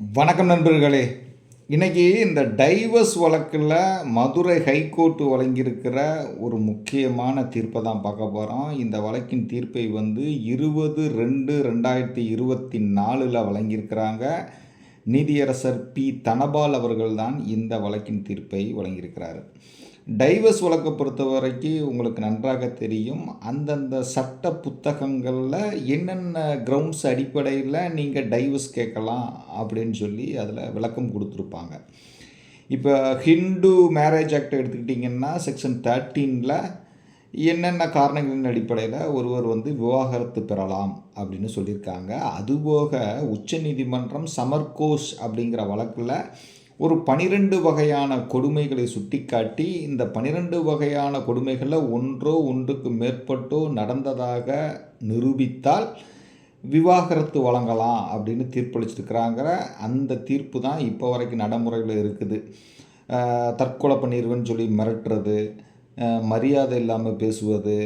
வணக்கம் நண்பர்களே. இன்றைக்கி இந்த டைவர்ஸ் வழக்கில் மதுரை ஹைகோர்ட் வழங்கியிருக்கிற ஒரு முக்கியமான தீர்ப்பை தான் பார்க்க போகிறோம் இந்த வழக்கின் தீர்ப்பை வந்து இருபது ரெண்டு ரெண்டாயிரத்தி இருபத்தி நாலில் வழங்கியிருக்கிறாங்க. நீதியரசர் பி. தனபால் அவர்கள் தான் இந்த வழக்கின் தீர்ப்பை வழங்கியிருக்கிறார். டைவர்ஸ் வழக்கை பொறுத்த வரைக்கும் உங்களுக்கு நன்றாக தெரியும். அந்தந்த சட்ட புத்தகங்களில் என்னென்ன கிரவுண்ட்ஸ் அடிப்படையில் நீங்கள் டைவர்ஸ் கேட்கலாம் அப்படின்னு சொல்லி அதில் விளக்கம் கொடுத்துருப்பாங்க. இப்போ ஹிந்து மேரேஜ் ஆக்ட் எடுத்துக்கிட்டிங்கன்னா செக்ஷன் தேர்ட்டீனில் என்னென்ன காரணங்களின் அடிப்படையில் ஒருவர் வந்து விவாகரத்து பெறலாம் அப்படின்னு சொல்லியிருக்காங்க. அதுபோக உச்சநீதிமன்றம் சமர்கோஷ் அப்படிங்கிற வழக்கில் ஒரு பனிரெண்டு வகையான கொடுமைகளை சுட்டிக்காட்டி இந்த பனிரெண்டு வகையான கொடுமைகளில் ஒன்றோ ஒன்றுக்கு மேற்பட்டோ நடந்ததாக நிரூபித்தால் விவாகரத்து வழங்கலாம் அப்படின்னு தீர்ப்பளிச்சிருக்கிறாங்கிற அந்த தீர்ப்பு தான் இப்போ வரைக்கும் நடைமுறையில் இருக்குது. தற்கொலை பண்ணிடுவேன்னு சொல்லி மிரட்டுறது மரியாதை இல்லாமல் பேசுவது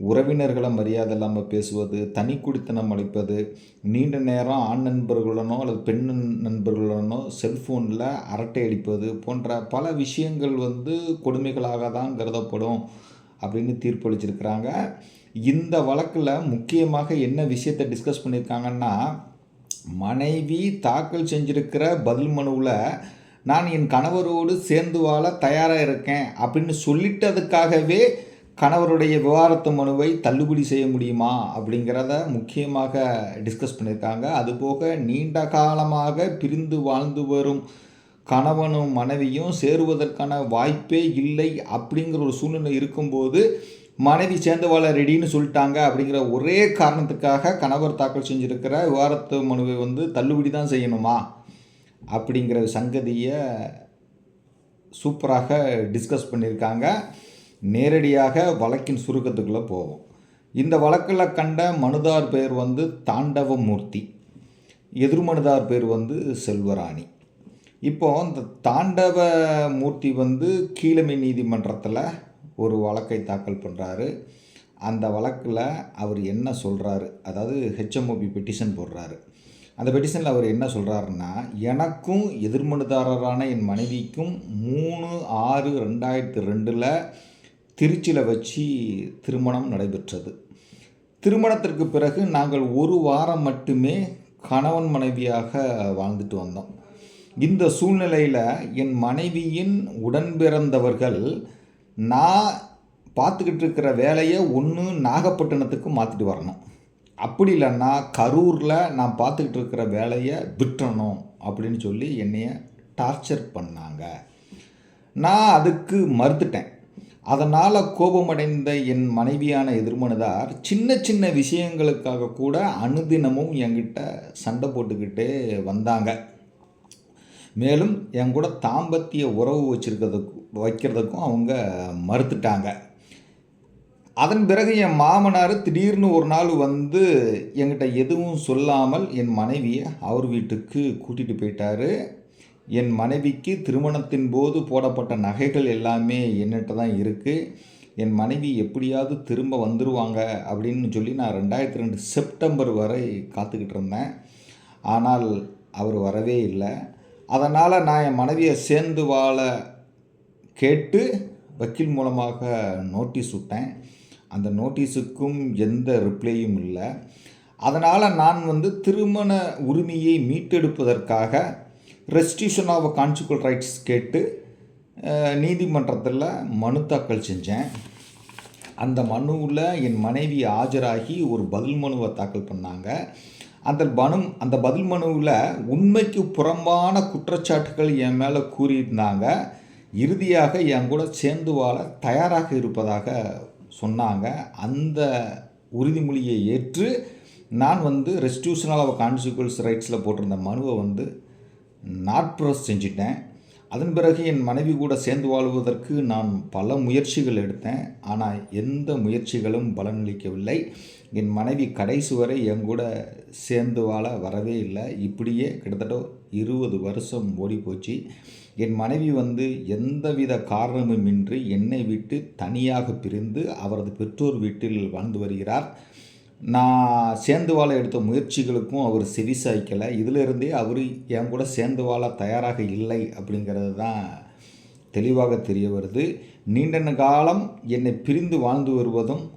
உறவினர்களை மரியாதை இல்லாமல் பேசுவது தனி குடித்தனம் அளிப்பது நீண்ட நேரம் ஆண் நண்பர்களுடனோ அல்லது பெண் நண்பர்களுடனோ செல்ஃபோனில் அரட்டை அடிப்பது போன்ற பல விஷயங்கள் வந்து கொடுமைகளாக தான் கருதப்படும் அப்படின்னு தீர்ப்பளிச்சிருக்கிறாங்க. இந்த வழக்கில் முக்கியமாக என்ன விஷயத்தை டிஸ்கஸ் பண்ணியிருக்காங்கன்னா மனைவி தாக்கல் செஞ்சிருக்கிற பதில் மனுவில் நான் என் கணவரோடு சேர்ந்து வாழ தயாராக இருக்கேன் அப்படின்னு சொல்லிட்டதுக்காகவே கணவருடைய விவாகரத்து மனுவை தள்ளுபடி செய்ய முடியுமா அப்படிங்கிறத முக்கியமாக டிஸ்கஸ் பண்ணியிருக்காங்க. அதுபோக நீண்ட காலமாக பிரிந்து வாழ்ந்து வரும் கணவனும் மனைவியும் சேருவதற்கான வாய்ப்பே இல்லை அப்படிங்கிற ஒரு சூழ்நிலை இருக்கும்போது மனைவி சேர்ந்து வாழ ரெடின்னு சொல்லிட்டாங்க அப்படிங்கிற ஒரே காரணத்துக்காக கணவர் தாக்கல் செஞ்சுருக்கிற விவாரத்து மனுவை வந்து தள்ளுபடி தான் செய்யணுமா அப்படிங்கிற சங்கதியை சூப்பராக டிஸ்கஸ் பண்ணியிருக்காங்க. நேரடியாக வழக்கின் சுருக்கத்துக்குள்ளே போவோம். இந்த வழக்கில் கண்ட மனுதார் பேர் வந்து தாண்டவமூர்த்தி. எதிர்மனுதார் பேர் வந்து செல்வராணி. இப்போ இந்த தாண்டவ மூர்த்தி வந்து கீழமை நீதிமன்றத்தில் ஒரு வழக்கை தாக்கல் பண்ணுறாரு அந்த வழக்கில் அவர் என்ன சொல்கிறாரு அதாவது ஹெச்எம்ஓபி பெட்டிஷன் போடுறாரு. அந்த பெட்டிஷனில் அவர் என்ன சொல்கிறாருன்னா எனக்கும் எதிர்மனுதாரரான என் மனைவிக்கும் மூணு ஆறு ரெண்டாயிரத்து ரெண்டில் திருச்சியில் வச்சு திருமணம் நடைபெற்றது. திருமணத்திற்கு பிறகு நாங்கள் ஒரு வாரம் மட்டுமே கணவன் மனைவியாக வாழ்ந்துட்டு வந்தோம். இந்த சூழ்நிலையில் என் மனைவியின் உடன்பிறந்தவர்கள் நான் பார்த்துக்கிட்டு இருக்கிற வேலையை ஒன்று நாகப்பட்டினத்துக்கு மாற்றிட்டு வரணும். அப்படி இல்லைன்னா கரூரில் நான் பார்த்துக்கிட்டு இருக்கிற வேலையை விட்டுறணும் அப்படின்னு சொல்லி என்னைய டார்ச்சர் பண்ணாங்க. நான் அதுக்கு மறுத்துட்டேன். அதனால் கோபமடைந்த என் மனைவியான எதிர்மனுதார் சின்ன சின்ன விஷயங்களுக்காக கூட அனுதினமும் என்கிட்ட சண்டை போட்டுக்கிட்டே வந்தாங்க. மேலும் என் கூட தாம்பத்திய உறவு வச்சிருக்கிறதுக்கு வைக்கிறதுக்கும் அவங்க மறுத்துட்டாங்க. அதன் பிறகு என் மாமனார் திடீர்னு ஒரு நாள் வந்து என்கிட்ட எதுவும் சொல்லாமல் என் மனைவியை அவர் வீட்டுக்கு கூட்டிகிட்டு போயிட்டாரு. என் மனைவிக்கு திருமணத்தின் போது போடப்பட்ட நகைகள் எல்லாமே என்னிட்ட தான் இருக்குது என் மனைவி எப்படியாவது திரும்ப வந்துடுவாங்க அப்படின்னு சொல்லி நான் ரெண்டாயிரத்தி ரெண்டு செப்டம்பர் வரை காத்துக்கிட்டு இருந்தேன். ஆனால் அவர் வரவே இல்லை. அதனால் நான் என் மனைவியை சேர்ந்து வாழ கேட்டு வக்கீல் மூலமாக நோட்டீஸ் விட்டேன். அந்த நோட்டீஸுக்கும் எந்த ரிப்ளையும் இல்லை. அதனால் நான் வந்து திருமண உரிமையை மீட்டெடுப்பதற்காக ரெஸ்டியூஷன் ஆஃப் கான்சிக்வல் ரைட்ஸ் கேட்டு நீதிமன்றத்தில் மனு தாக்கல் செஞ்சேன். அந்த மனுவில் என் மனைவி ஆஜராகி ஒரு பதில் மனுவை தாக்கல் பண்ணாங்க. அந்த மனு அந்த பதில் மனுவில் உண்மைக்கு புறம்பான குற்றச்சாட்டுகள் என் மேலே கூறியிருந்தாங்க. இறுதியாக என் கூட சேர்ந்து வாழ தயாராக இருப்பதாக சொன்னாங்க. அந்த உறுதிமொழியை ஏற்று நான் வந்து ரெஸ்டியூஷனல் ஆஃப் கான்சிக்வல்ஸ் ரைட்ஸில் போட்டிருந்த மனுவை வந்து நாட் செஞ்சிட்டேன். அதன் பிறகு என் மனைவி கூட சேர்ந்து வாழ்வதற்கு நான் பல முயற்சிகள் எடுத்தேன். ஆனால் எந்த முயற்சிகளும் பலனளிக்கவில்லை என் மனைவி கடைசி வரை என் கூட சேர்ந்து வாழ வரவே இல்லை. இப்படியே கிட்டத்தட்ட இருபது வருஷம் ஓடி போச்சு என் மனைவி வந்து எந்தவித காரணமுமின்றி என்னை விட்டு தனியாக பிரிந்து அவரது பெற்றோர் வீட்டில் வாழ்ந்து வருகிறார். நான் சேர்ந்து வாழ எடுத்த முயற்சிகளுக்கும் அவர் செவிசாய்க்கலை. இதிலிருந்தே அவர் என் கூட சேர்ந்து வாழ தயாராக இல்லை அப்படிங்கிறது தான் தெளிவாக தெரிய வருது. நீண்ட காலம் என்னை பிரிந்து வாழ்ந்து வருவதும்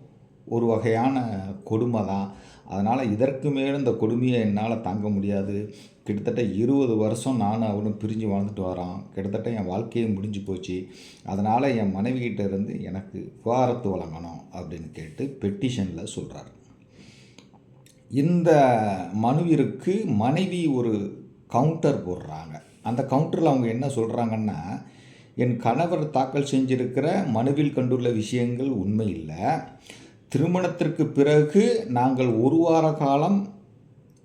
ஒரு வகையான கொடுமை தான். அதனால் இதற்கு மேலும் இந்த கொடுமையை என்னால் தாங்க முடியாது. கிட்டத்தட்ட இருபது வருஷம் நானும் அவனும் பிரிஞ்சு வாழ்ந்துட்டு வரோம். கிட்டத்தட்ட என் வாழ்க்கையே முடிஞ்சு போச்சு. அதனால் என் மனைவிகிட்ட இருந்து எனக்கு விவாகரத்து வழங்கணும் அப்படின்னு கேட்டு பெட்டிஷனில் சொல்கிறார் இந்த மனுவிற்கு மனைவி ஒரு கவுண்டர் போடுறாங்க. அந்த கவுண்டரில் அவங்க என்ன சொல்கிறாங்கன்னா என் கணவர் தாக்கல் செஞ்சிருக்கிற மனுவில் கண்டுள்ள விஷயங்கள் உண்மை இல்லை திருமணத்திற்கு பிறகு நாங்கள் ஒரு வார காலம்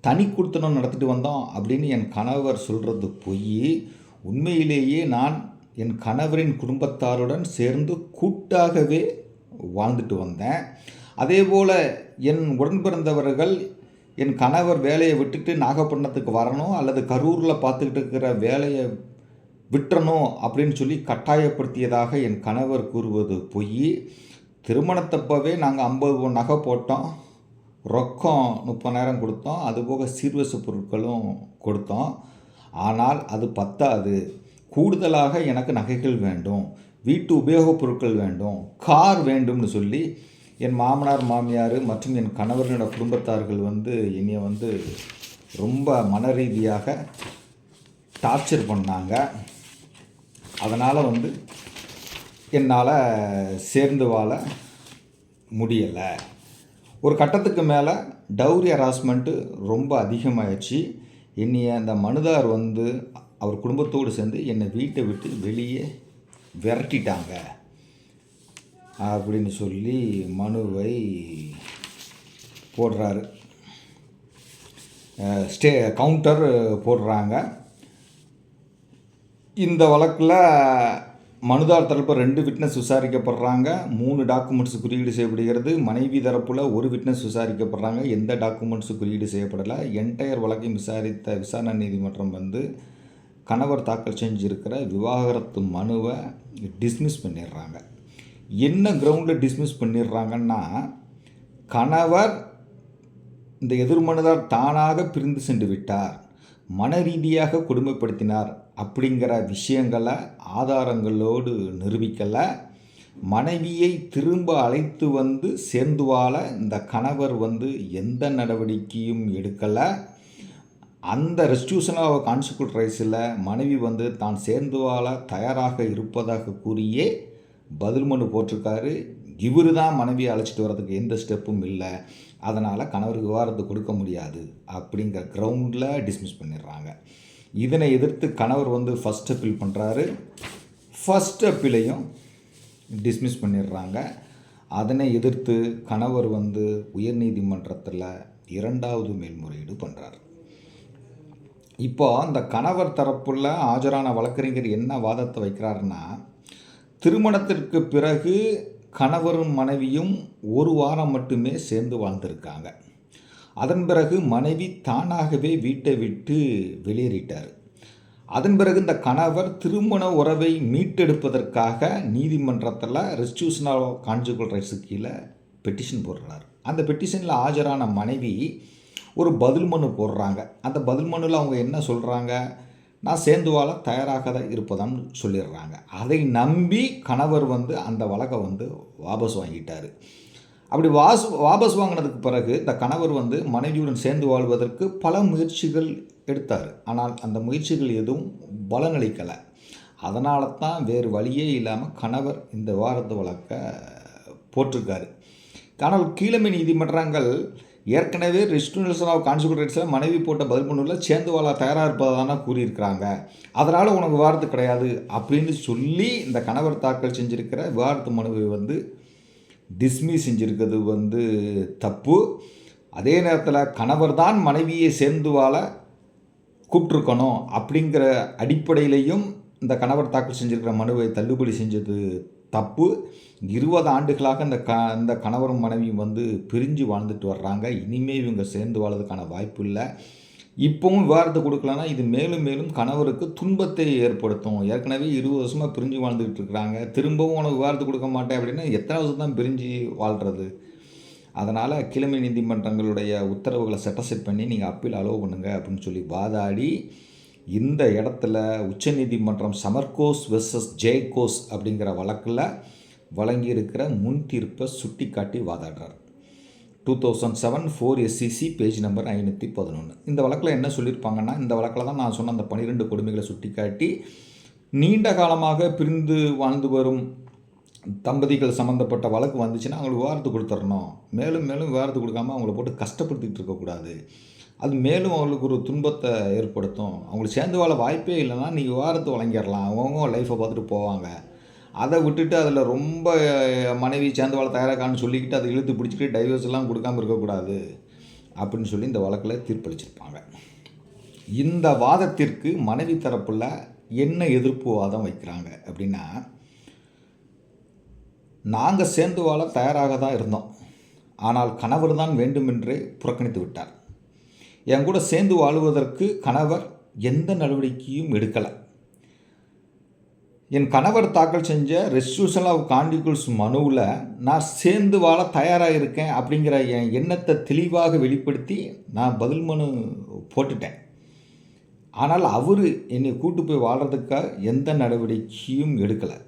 தனி கொடுத்தனம் நடத்திட்டு வந்தோம் அப்படின்னு என் கணவர் சொல்கிறது பொய். உண்மையிலேயே நான் என் கணவரின் குடும்பத்தாருடன் சேர்ந்து கூட்டாகவே வாழ்ந்துட்டு வந்தேன். அதே போல் என் உடன் பிறந்தவர்கள் என் கணவர் வேலையை விட்டுட்டு நாகப்பட்டினத்துக்கு வரணும் அல்லது கரூரில் பார்த்துக்கிட்டு இருக்கிற வேலையை விட்டுறணும் அப்படின்னு சொல்லி கட்டாயப்படுத்தியதாக என் கணவர் கூறுவது பொய். திருமணத்தப்பவே நாங்கள் ஐம்பது நகை போட்டோம். ரொக்கம் முப்பதாயிரம் கொடுத்தோம். அதுபோக சீர்வச பொருட்களும் கொடுத்தோம். ஆனால் அது பத்தாது. கூடுதலாக எனக்கு நகைகள் வேண்டும். வீட்டு உபயோகப் பொருட்கள் வேண்டும். கார் வேண்டும்னு சொல்லி என் மாமனார் மாமியார் மற்றும் என் கணவர்களோட குடும்பத்தார்கள் வந்து என்னை வந்து ரொம்ப மன ரீதியாக டார்ச்சர் பண்ணாங்க. அதனால் வந்து என்னால் சேர்ந்து வாழ முடியலை. ஒரு கட்டத்துக்கு மேலே டவுரி ஹராஸ்மெண்ட்டு ரொம்ப அதிகமாகிடுச்சு என்னைய அந்த மனுதார் வந்து அவர் குடும்பத்தோடு சேர்ந்து என்னை வீட்டை விட்டு வெளியே விரட்டிட்டாங்க. அப்படின்னு சொல்லி மனுவை போடுறாரு. ஸ்டே கவுண்டர் போடுறாங்க. இந்த வழக்கில் மனுதார் தரப்பு ரெண்டு விட்னஸ் விசாரிக்கப்படுறாங்க. மூணு டாக்குமெண்ட்ஸ் குறியீடு செய்யப்படுகிறது. மனைவி தரப்பில் ஒரு விட்னஸ் விசாரிக்கப்படுறாங்க. எந்த டாக்குமெண்ட்ஸ் குறியீடு செய்யப்படலை. என்டையர் வழக்கையும் விசாரித்த விசாரணை நீதிமன்றம் வந்து கணவர் தாக்கல் செஞ்சுருக்கிற விவாகரத்து மனுவை டிஸ்மிஸ் பண்ணிடுறாங்க. என்ன கிரவுண்டில் டிஸ்மிஸ் பண்ணிடுறாங்கன்னா கணவர் இந்த எதிர்மனதார் தானாக பிரிந்து சென்று விட்டார். மன ரீதியாக கொடுமைப்படுத்தினார் அப்படிங்கிற விஷயங்களை ஆதாரங்களோடு நிரூபிக்கலை. மனைவியை திரும்ப அழைத்து வந்து சேர்ந்து வாழ இந்த கணவர் வந்து எந்த நடவடிக்கையும் எடுக்கலை. அந்த ரெஸ்டியூஷன் ஆஃப் ரைஸில் மனைவி வந்து தான் சேர்ந்து வாழ தயாராக இருப்பதாக கூறியே பதில் மனு போட்டிருக்காரு. இவர் தான் மனைவியை அழைச்சிட்டு வர்றதுக்கு எந்த ஸ்டெப்பும் இல்லை. அதனால் கணவருக்கு விவாதத்தை கொடுக்க முடியாது அப்படிங்கிற கிரவுண்டில் டிஸ்மிஸ் பண்ணிடுறாங்க. இதனை எதிர்த்து கணவர் வந்து ஃபஸ்ட் அப்பீல் பண்ணுறாரு ஃபஸ்ட் அப்பீலையும் டிஸ்மிஸ் பண்ணிடுறாங்க. அதனை எதிர்த்து கணவர் வந்து உயர்நீதிமன்றத்தில் இரண்டாவது மேல்முறையீடு பண்ணுறாரு இப்போ அந்த கணவர் தரப்புள்ள ஆஜரான வழக்கறிஞர் என்ன வாதத்தை வைக்கிறாருன்னா திருமணத்திற்கு பிறகு கணவரும் மனைவியும் ஒரு வாரம் மட்டுமே சேர்ந்து வாழ்ந்திருக்காங்க. அதன் பிறகு மனைவி தானாகவே வீட்டை விட்டு வெளியேறிட்டார். அதன் பிறகு இந்த கணவர் திருமண உறவை மீட்டெடுப்பதற்காக நீதிமன்றத்தில் ரெஸ்டியூஷன் ஆஃப் கான்ஜுகல் ரைட்ஸு கீழே பெட்டிஷன் போடுறார். அந்த பெட்டிஷனில் ஆஜரான மனைவி ஒரு பதில் மனு போடுறாங்க. அந்த பதில் மனுவில் அவங்க என்ன சொல்கிறாங்க நான் சேர்ந்து வாழ தயாராக தான் இருப்பதான்னு சொல்லிடுறாங்க. அதை நம்பி கணவர் வந்து அந்த வழக்கை வந்து வாபஸ் வாங்கிட்டார். அப்படி வாஸ் வாபஸ் வாங்கினதுக்கு பிறகு இந்த கணவர் வந்து மனைவியுடன் சேர்ந்து வாழ்வதற்கு பல முயற்சிகள் எடுத்தார். ஆனால் அந்த முயற்சிகள் எதுவும் பலனளிக்கலை. அதனால தான் வேறு வழியே இல்லாமல் கணவர் இந்த விவாகரத்து வழக்கை போட்டிருக்காரு. ஆனால் கீழமை நீதிமன்றங்கள் ஏற்கனவே ரெஸ்டியூஷன் ஆஃப் கான்சிக்யூட்டிவ்ஸில் மனைவி போட்ட பதில் மனுவில் சேர்ந்து வாழ தயாராக இருப்பதான கூறியிருக்கிறாங்க. அதனால் உனக்கு விவாரத்து கிடையாது அப்படின்னு சொல்லி இந்த கணவர் தாக்கல் செஞ்சுருக்கிற விவாரத்து மனுவை வந்து டிஸ்மிஸ் செஞ்சுருக்கிறது வந்து தப்பு. அதே நேரத்தில் கணவர் தான் மனைவியை சேர்ந்து வாழ கூப்பிட்ருக்கணும் அப்படிங்கிற அடிப்படையிலையும் இந்த கணவர் தாக்கல் செஞ்சுருக்கிற மனுவை தள்ளுபடி செஞ்சது தப்பு. இருபது ஆண்டுகளாக இந்த க இந்த கணவரும் மனைவியும் வந்து பிரிஞ்சு வாழ்ந்துட்டு வர்றாங்க. இனிமேல் இவங்க சேர்ந்து வாழறதுக்கான வாய்ப்பு இல்லை. இப்போவும் விவாதத்தை கொடுக்கலன்னா இது மேலும் மேலும் கணவருக்கு துன்பத்தை ஏற்படுத்தும். ஏற்கனவே இருபது வருஷமாக பிரிஞ்சு வாழ்ந்துக்கிட்டு இருக்கிறாங்க. திரும்பவும் உனக்கு விவாதத்தை கொடுக்க மாட்டேன் அப்படின்னா எத்தனை வருஷம் தான் பிரிஞ்சு வாழ்கிறது அதனால் கிழமை நீதிமன்றங்களுடைய உத்தரவுகளை செட்டசெட் பண்ணி நீங்கள் அப்பீல் அலோவ் பண்ணுங்கள் அப்படின்னு சொல்லி வாதாடி இந்த இடத்துல உச்சநீதிமன்றம் சமர்கோஸ் வெர்சஸ் ஜெய்கோஸ் அப்படிங்கிற வழக்கில் வழங்கியிருக்கிற முன் தீர்ப்பை சுட்டி காட்டி வாதாடுறார். Two thousand seven four SCC page number ஐநூற்றி பதினொன்று இந்த வழக்கில் என்ன சொல்லியிருப்பாங்கன்னா இந்த வழக்கில் தான் நான் சொன்ன அந்த பன்னிரெண்டு கொடுமைகளை சுட்டி காட்டி நீண்ட காலமாக பிரிந்து வாழ்ந்து வரும் தம்பதிகள் சம்மந்தப்பட்ட வழக்கு வந்துச்சுன்னா அவங்களுக்கு விவாரத்து கொடுத்துடணும். மேலும் மேலும் விவாரத்து கொடுக்காம அவங்கள போட்டு கஷ்டப்படுத்திட்டு இருக்கக்கூடாது. அது மேலும் அவங்களுக்கு ஒரு துன்பத்தை ஏற்படுத்தும். அவங்களுக்கு சேர்ந்து வாழ வாய்ப்பே இல்லைன்னா நீங்கள் விவாரத்து வழங்கிடலாம். அவங்கவுங்க லைஃப்பை பார்த்துட்டு போவாங்க. அதை விட்டுட்டு அதில் ரொம்ப மனைவி சேர்ந்து வாழ தயாராகான்னு சொல்லிக்கிட்டு அதை இழுத்து பிடிச்சிட்டு டைவர்ஸ் எல்லாம் கொடுக்காம இருக்கக்கூடாது அப்படின்னு சொல்லி இந்த வழக்கில் தீர்ப்பளிச்சிருப்பாங்க. இந்த வாதத்திற்கு மனைவி தரப்பில் என்ன எதிர்ப்பு வாதம் வைக்கிறாங்க அப்படின்னா நாங்கள் சேர்ந்து வாழ தயாராக தான் இருந்தோம். ஆனால் கணவர் தான் வேண்டுமென்றே புறக்கணித்து விட்டார். என் கூட சேர்ந்து வாழுவதற்கு கணவர் எந்த நடவடிக்கையும் எடுக்கலை. என் கணவர் தாக்கல் செஞ்ச ரெஸ்டியூஷன் ஆஃப் காண்டிகுல்ஸ் மனுவில் நான் சேர்ந்து வாழ தயாராக இருக்கேன் அப்படிங்கிற என் எண்ணத்தை தெளிவாக வெளிப்படுத்தி நான் பதில் மனு போட்டுட்டேன். ஆனால் அவர் என்னை கூட்டு போய் வாழ்கிறதுக்காக எந்த நடவடிக்கையும் எடுக்கலை.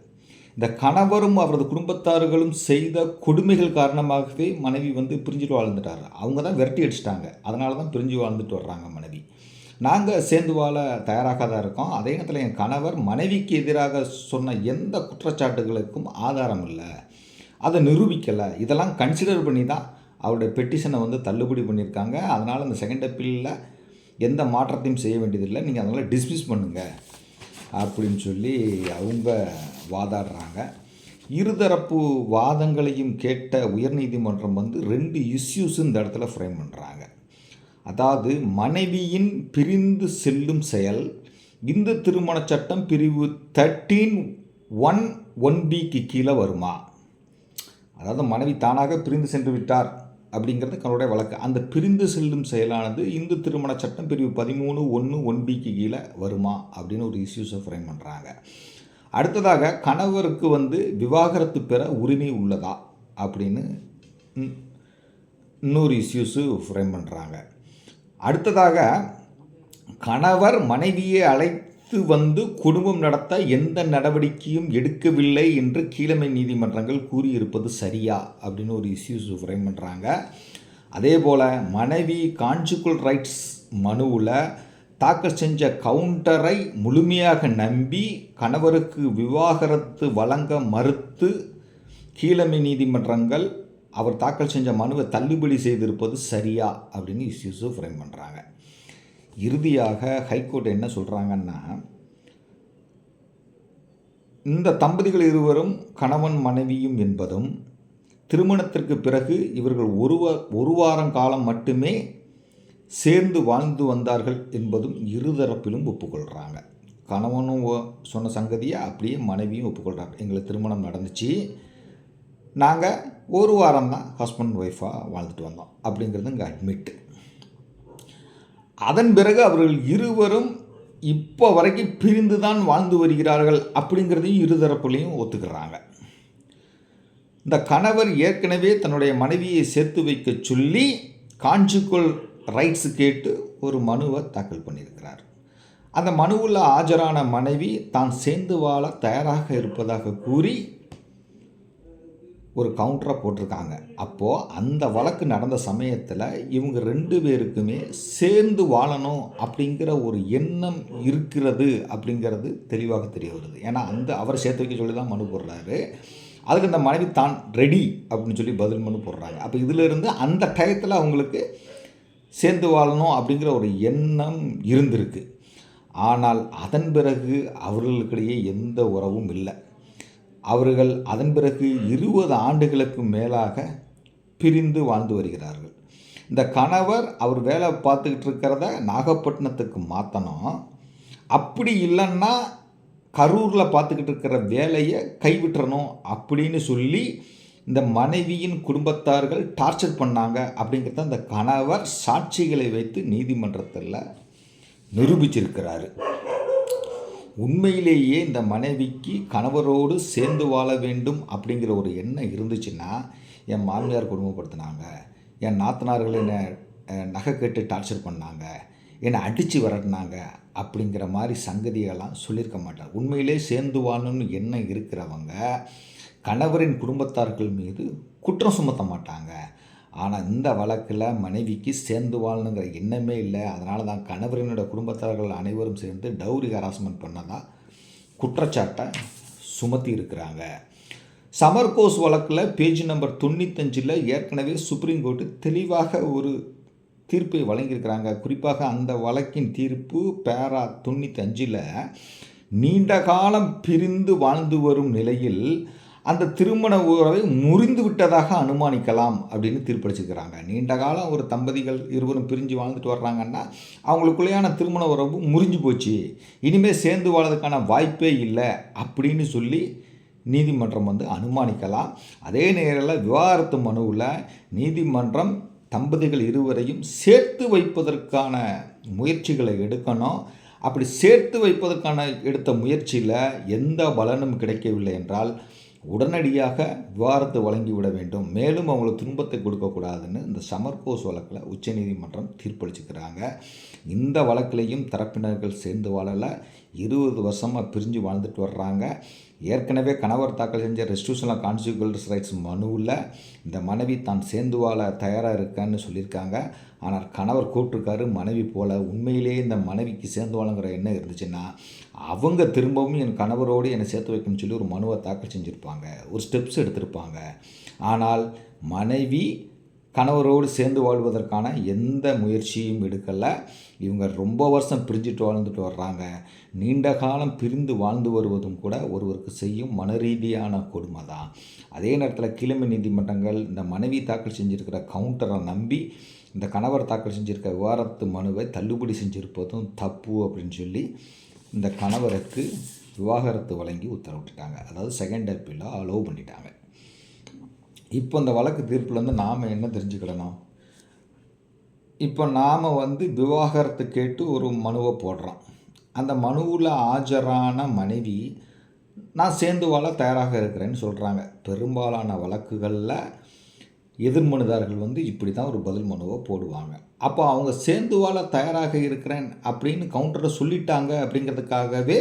இந்த கணவரும் அவரது குடும்பத்தார்களும் செய்த கொடுமைகள் காரணமாகவே மனைவி வந்து பிரிஞ்சுட்டு வாழ்ந்துட்டார். அவங்க தான் விரட்டி அடிச்சிட்டாங்க. அதனால தான் பிரிஞ்சு வாழ்ந்துட்டு வர்றாங்க மனைவி. நாங்கள் சேர்ந்து வாழ தயாராக தான் இருக்கோம். அதே நேரத்தில் என் கணவர் மனைவிக்கு எதிராக சொன்ன எந்த குற்றச்சாட்டுகளுக்கும் ஆதாரம் இல்லை. அதை நிரூபிக்கலை. இதெல்லாம் கன்சிடர் பண்ணி தான் அவருடைய பெட்டிஷனை வந்து தள்ளுபடி பண்ணியிருக்காங்க. அதனால் அந்த செகண்ட் அப்பீலில் எந்த மாற்றத்தையும் செய்ய வேண்டியதில்லை. நீங்கள் அதனால் டிஸ்மிஸ் பண்ணுங்கள் அப்படின்னு சொல்லி அவங்க வாதாடுறாங்க. இருதரப்பு வாதங்களையும் கேட்ட உயர்நீதிமன்றம் வந்து ரெண்டு இஷ்யூஸ் இந்த இடத்துல ஃப்ரேம் பண்ணுறாங்க அதாவது மனைவியின் பிரிந்து செல்லும் செயல் இந்து திருமண சட்டம் பிரிவு தேர்ட்டீன் ஒன் ஒன் பிக்கு கீழே வருமா? அதாவது மனைவி தானாக பிரிந்து சென்று விட்டார் அப்படிங்கிறது கருடைய வழக்கு. அந்த பிரிந்து செல்லும் செயலானது இந்து திருமண சட்டம் பிரிவு பதிமூணு ஒன்று ஒன் பிக்கு கீழே வருமா அப்படின்னு ஒரு இஷ்யூஸை ஃப்ரேம் பண்ணுறாங்க அடுத்ததாக கணவருக்கு வந்து விவாகரத்து பெற உரிமை உள்ளதா அப்படின்னு இன்னொரு இஷ்யூஸு ஃப்ரேம் பண்ணுறாங்க அடுத்ததாக கணவர் மனைவியை அழைத்து வந்து குடும்பம் நடத்த எந்த நடவடிக்கையும் எடுக்கவில்லை என்று கீழமை நீதிமன்றங்கள் கூறியிருப்பது சரியா அப்படின்னு ஒரு இஷ்யூஸ் ஃப்ரேம் பண்ணுறாங்க அதே போல் மனைவி கான்ஜுக்குல் ரைட்ஸ் மனுவில் தாக்கல் செஞ்ச கவுண்டரை முழுமையாக நம்பி கணவருக்கு விவாகரத்து வழங்க மறுத்து கீழமை நீதிமன்றங்கள் அவர் தாக்கல் செஞ்ச மனுவை தள்ளுபடி செய்திருப்பது சரியா அப்படின்னு இஷ்யூஸு ஃப்ரேம் பண்ணுறாங்க இறுதியாக ஹைகோர்ட் என்ன சொல்கிறாங்கன்னா இந்த தம்பதிகள் இருவரும் கணவன் மனைவியும் என்பதும் திருமணத்திற்கு பிறகு இவர்கள் ஒரு ஒரு வாரம் காலம் மட்டுமே சேர்ந்து வாழ்ந்து வந்தார்கள் என்பதும் இருதரப்பிலும் ஒப்புக்கொள்கிறாங்க கணவனும் சொன்ன சங்கதியை அப்படியே மனைவியும் ஒப்புக்கொள்கிறாங்க எங்களுக்கு திருமணம் நடந்துச்சு. நாங்கள் ஒரு வாரம் தான் ஹஸ்பண்ட் ஒய்ஃபாக வாழ்ந்துட்டு வந்தோம் அப்படிங்கிறது இங்கே அட்மிட்டு அதன் பிறகு அவர்கள் இருவரும் இப்போ வரைக்கும் பிரிந்து தான் வாழ்ந்து வருகிறார்கள் அப்படிங்கிறதையும் இருதரப்புலையும் ஒத்துக்கிறாங்க. இந்த கணவர் ஏற்கனவே தன்னுடைய மனைவியை சேர்த்து வைக்க சொல்லி காஞ்சிக்குள் ரைட்ஸு கேட்டு ஒரு மனுவை தாக்கல் பண்ணியிருக்கிறார். அந்த மனுவில் ஆஜரான மனைவி தான் சேர்ந்து வாழ தயாராக இருப்பதாக கூறி ஒரு கவுண்டரை போட்டிருக்காங்க. அப்போது அந்த வழக்கு நடந்த சமயத்தில் இவங்க ரெண்டு பேருக்குமே சேர்ந்து வாழணும் அப்படிங்கிற ஒரு எண்ணம் இருக்கிறது அப்படிங்கிறது தெளிவாக தெரிய வருது. ஏன்னா அந்த அவரை சேர்த்து வைக்க சொல்லி தான் மனு போடுறாரு. அதுக்கு அந்த மனைவி தான் ரெடி அப்படின்னு சொல்லி பதில் மனு போடுறாங்க. அப்போ இதிலிருந்து அந்த டயத்தில் அவங்களுக்கு சேர்ந்து வாழணும் அப்படிங்கிற ஒரு எண்ணம் இருந்திருக்கு. ஆனால் அதன் பிறகு அவர்களுக்கிடையே எந்த உறவும் இல்லை. அவர்கள் அதன் பிறகு இருபது ஆண்டுகளுக்கு மேலாக பிரிந்து வாழ்ந்து வருகிறார்கள். இந்த கணவர் அவர் வேலை பார்த்துக்கிட்டு இருக்கிறத நாகப்பட்டினத்துக்கு மாற்றணும் அப்படி இல்லைன்னா கரூரில் பார்த்துக்கிட்டு இருக்கிற வேலையை கைவிட்டுறணும் அப்படின்னு சொல்லி இந்த மனைவியின் குடும்பத்தார்கள் டார்ச்சர் பண்ணாங்க அப்படிங்கிறத அந்த கணவர் சாட்சிகளை வைத்து நீதிமன்றத்தில் நிரூபிச்சிருக்கிறாரு. உண்மையிலேயே இந்த மனைவிக்கு கணவரோடு சேர்ந்து வாழ வேண்டும் அப்படிங்கிற ஒரு எண்ணம் இருந்துச்சுன்னா என் மாமியார் குடும்பப்படுத்தினாங்க. என் நாத்தனார்கள் என்னை நகை கேட்டு டார்ச்சர் பண்ணாங்க. என்னை அடித்து விரட்டினாங்க அப்படிங்கிற மாதிரி சங்கதியெல்லாம் சொல்லியிருக்க மாட்டார் உண்மையிலே சேர்ந்து வாழணும்னு எண்ணம் இருக்கிறவங்க கணவரின் குடும்பத்தார்கள் மீது குற்றம் சுமத்த மாட்டாங்க. ஆனால் இந்த வழக்கில் மனைவிக்கு சேர்ந்து வாழணுங்கிற எண்ணமே இல்லை. அதனால தான் கணவரினோட குடும்பத்தார்கள் அனைவரும் சேர்ந்து டவுரி ஹராஸ்மெண்ட் பண்ணதா குற்றச்சாட்டை சுமத்தி இருக்கிறாங்க. சமர்கோஸ் வழக்கில் பேஜ் நம்பர் தொண்ணூத்தஞ்சில் ஏற்கனவே சுப்ரீம் கோர்ட்டு தெளிவாக ஒரு தீர்ப்பை வழங்கியிருக்கிறாங்க. குறிப்பாக அந்த வழக்கின் தீர்ப்பு பேரா தொண்ணூத்தஞ்சில் நீண்ட காலம் பிரிந்து வாழ்ந்து வரும் நிலையில் அந்த திருமண உறவை முறிந்து விட்டதாக அனுமானிக்கலாம் அப்படின்னு தீர்ப்பளிச்சிருக்கிறாங்க. நீண்ட காலம் ஒரு தம்பதிகள் இருவரும் பிரிஞ்சு வாழ்ந்துட்டு வர்றாங்கன்னா அவங்களுக்குள்ளேயான திருமண உறவு முறிஞ்சு போச்சு. இனிமேல் சேர்ந்து வாழறதுக்கான வாய்ப்பே இல்லை அப்படின்னு சொல்லி நீதிமன்றம் வந்து அனுமானிக்கலாம். அதே நேரில் விவாகரத்து மனுவில் நீதிமன்றம் தம்பதிகள் இருவரையும் சேர்த்து வைப்பதற்கான முயற்சிகளை எடுக்கணும். அப்படி சேர்த்து வைப்பதற்கான எடுத்த முயற்சியில் எந்த பலனும் கிடைக்கவில்லை என்றால் உடனடியாக விவாதத்தை வழங்கிவிட வேண்டும். மேலும் அவங்களுக்கு துன்பத்தை கொடுக்கக்கூடாதுன்னு இந்த சமர்கோஸ் வழக்கில் உச்சநீதிமன்றம் தீர்ப்பளிச்சுக்கிறாங்க. இந்த வழக்கிலையும் தரப்பினர்கள் சேர்ந்து வாழலை. இருபது வருஷமாக பிரிஞ்சு வாழ்ந்துட்டு வர்றாங்க. ஏற்கனவே கணவர் தாக்கல் செஞ்ச ரெஸ்டியூஷன் ஆஃப் கான்சிக்வல்ஸ் ரைட்ஸ் மனுவில் இந்த மனைவி தான் சேர்ந்து வாழ தயாராக இருக்கான்னு சொல்லியிருக்காங்க. ஆனால் கணவர் கூப்பிட்டுருக்காரு மனைவி போல. உண்மையிலேயே இந்த மனைவிக்கு சேர்ந்து வாழங்கிற எண்ணம் இருந்துச்சுன்னா அவங்க திரும்பவும் என் கணவரோடு என்னை சேர்த்து வைக்கணும்னு சொல்லி ஒரு மனுவை தாக்கல் செஞ்சுருப்பாங்க. ஒரு ஸ்டெப்ஸ் எடுத்திருப்பாங்க. ஆனால் மனைவி கணவரோடு சேர்ந்து வாழ்வதற்கான எந்த முயற்சியும் எடுக்கலை. இவங்க ரொம்ப வருஷம் பிரிஞ்சுட்டு வாழ்ந்துட்டு வர்றாங்க. நீண்ட காலம் பிரிந்து வாழ்ந்து வருவதும் கூட ஒருவருக்கு செய்யும் மனரீதியான கொடுமை தான் அதே நேரத்தில் கிழமை நீதிமன்றங்கள் இந்த மனைவி தாக்கல் செஞ்சுருக்கிற கவுண்டரை நம்பி இந்த கணவர் தாக்கல் செஞ்சுருக்க விவாகரத்து மனுவை தள்ளுபடி செஞ்சுருப்பதும் தப்பு அப்படின்னு சொல்லி இந்த கணவருக்கு விவாகரத்து வழங்கி உத்தரவிட்டுட்டாங்க. அதாவது செகண்ட் அப்பீலாக அலோவ் பண்ணிட்டாங்க. இப்போ இந்த வழக்கு தீர்ப்புலேருந்து நாம் என்ன தெரிஞ்சுக்கிடணும்? இப்போ நாம் வந்து விவாகரத்து கேட்டு ஒரு மனுவை போடுறோம். அந்த மனுவில் ஆஜரான மனைவி நான் சேர்ந்து வாழ தயாராக இருக்கிறேன்னு சொல்கிறாங்க பெரும்பாலான வழக்குகளில் எதிர்மனுதாரர்கள் வந்து இப்படி தான் ஒரு பதில் மனுவை போடுவாங்க. அப்போ அவங்க சேர்ந்து வாழ தயாராக இருக்கிறேன் அப்படின்னு கவுண்டரை சொல்லிட்டாங்க அப்படிங்கிறதுக்காகவே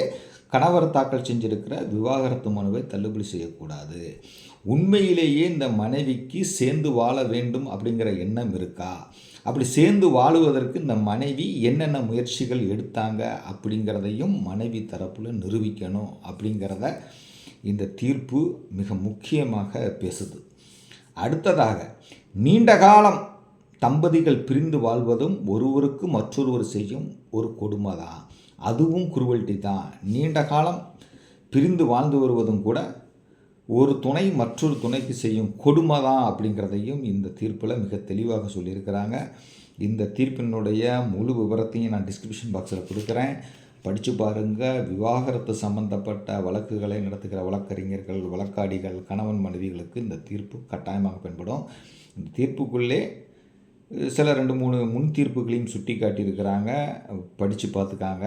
கணவர் தாக்கல் செஞ்சிருக்கிற விவாகரத்து மனுவை தள்ளுபடி செய்யக்கூடாது. உண்மையிலேயே இந்த மனைவிக்கு சேர்ந்து வாழ வேண்டும் அப்படிங்கிற எண்ணம் இருக்கா? அப்படி சேர்ந்து வாழுவதற்கு இந்த மனைவி என்னென்ன முயற்சிகள் எடுத்தாங்க அப்படிங்கிறதையும் மனைவி தரப்பில் நிரூபிக்கணும் அப்படிங்கிறத இந்த தீர்ப்பு மிக முக்கியமாக பேசுது. அடுத்ததாக நீண்ட காலம் தம்பதிகள் பிரிந்து வாழ்வதும் ஒருவருக்கு மற்றொருவர் செய்யும் ஒரு கொடுமை தான் அதுவும் குருவல்ட்டி தான் நீண்ட காலம் பிரிந்து வாழ்ந்து வருவதும் கூட ஒரு துணை மற்றொரு துணைக்கு செய்யும் கொடுமை தான் அப்படிங்கிறதையும் இந்த தீர்ப்பில் மிக தெளிவாக சொல்லியிருக்கிறாங்க. இந்த தீர்ப்பினுடைய முழு விவரத்தையும் நான் டிஸ்கிரிப்ஷன் பாக்ஸில் கொடுக்குறேன். படித்து பாருங்கள் விவாகரத்து சம்பந்தப்பட்ட வழக்குகளை நடத்துகிற வழக்கறிஞர்கள் வழக்காடிகள் கணவன் மனைவிகளுக்கு இந்த தீர்ப்பு கட்டாயமாக பயன்படும் இந்த தீர்ப்புக்குள்ளே சில ரெண்டு மூணு முன் தீர்ப்புகளையும் சுட்டி காட்டியிருக்கிறாங்க படித்து பார்த்துக்காங்க.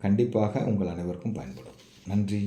கண்டிப்பாக உங்கள் அனைவருக்கும் பயன்படும். நன்றி.